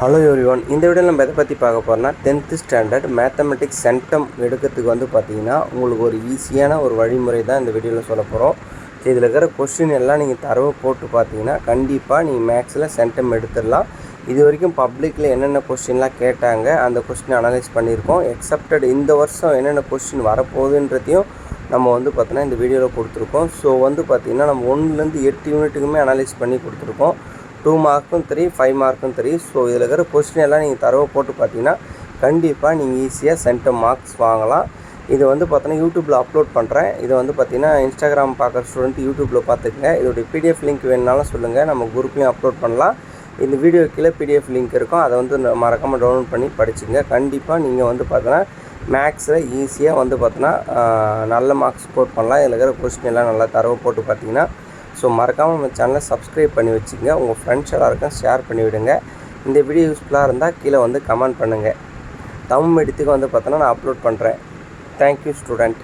Hello everyone இந்த வீடியோவில் நம்ம எதை பற்றி பார்க்க போகிறோம்னா டென்த்து ஸ்டாண்டர்ட் மேத்தமெட்டிக்ஸ் சென்டம் எடுக்கிறதுக்கு வந்து பார்த்தீங்கன்னா உங்களுக்கு ஒரு ஈஸியான ஒரு வழிமுறை தான் இந்த வீடியோவில் சொல்ல போகிறோம் இதில் இருக்கிற கொஸ்டின் எல்லாம் நீங்கள் தரவு போட்டு பார்த்தீங்கன்னா கண்டிப்பாக நீங்கள் மேக்ஸில் சென்டம் எடுத்துடலாம். இது வரைக்கும் பப்ளிக்கில் என்னென்ன கொஸ்டின்லாம் கேட்டாங்க அந்த கொஸ்டின் அனலைஸ் பண்ணியிருக்கோம். எக்ஸப்டட் இந்த வருஷம் என்னென்ன கொஸ்டின் வரப்போகுதுன்றதையும் நம்ம வந்து பார்த்தோன்னா இந்த வீடியோவில் கொடுத்துருக்கோம். ஸோ வந்து பார்த்திங்கன்னா நம்ம ஒன்றுலேருந்து எட்டு யூனிட்டுக்குமே அனலைஸ் பண்ணி கொடுத்துருக்கோம். டூ மார்க்கும் த்ரீ ஃபைவ் மார்க்கும் த்ரீ ஸோ இதில் இருக்கிற கொஸ்டின் எல்லாம் நீங்கள் தரவை போட்டு பார்த்தீங்கன்னா கண்டிப்பாக நீங்கள் ஈஸியாக சென்டம் மார்க்ஸ் வாங்கலாம். இது வந்து பார்த்தீங்கன்னா யூடியூப்பில் அப்லோட் பண்ணுறேன் இது வந்து பார்த்தீங்கன்னா இன்ஸ்டாகிராம் பார்க்குற ஸ்டூடெண்ட் யூடியூப்பில் பார்த்துக்கங்க. இதோடைய பிடிஎஃப் லிங்க் வேணுனாலும் சொல்லுங்கள் நம்ம குரூப்லேயும் அப்லோட் பண்ணலாம். இந்த வீடியோ கீழே பிடிஎஃப் லிங்க் இருக்கும். அதை வந்து மறக்காமல் டவுன்லோட் பண்ணி படிச்சுங்க. கண்டிப்பாக நீங்கள் வந்து பார்த்தோன்னா மேக்ஸில் ஈஸியாக வந்து பார்த்தோன்னா நல்ல மார்க்ஸ் ஸ்கோர் பண்ணலாம். இதில் இருக்கிற கொஸ்டின் எல்லாம் நல்லா தரவு போட்டு பார்த்தீங்கன்னா ஸோ மறக்காமல் நம்ம சேனலை சப்ஸ்கிரைப் பண்ணி வச்சுங்க உங்கள் ஃப்ரெண்ட்ஸ் எல்லாருக்கும் ஷேர் பண்ணி விடுங்க. இந்த வீடியோ யூஸ்ஃபுல்லாக இருந்தால் கீழே வந்து கமெண்ட் பண்ணுங்கள் தமிழ் மெடித்துக்கு வந்து பார்த்தோன்னா நான் அப்லோட் பண்ணுறேன் தேங்க்யூ ஸ்டூடெண்ட்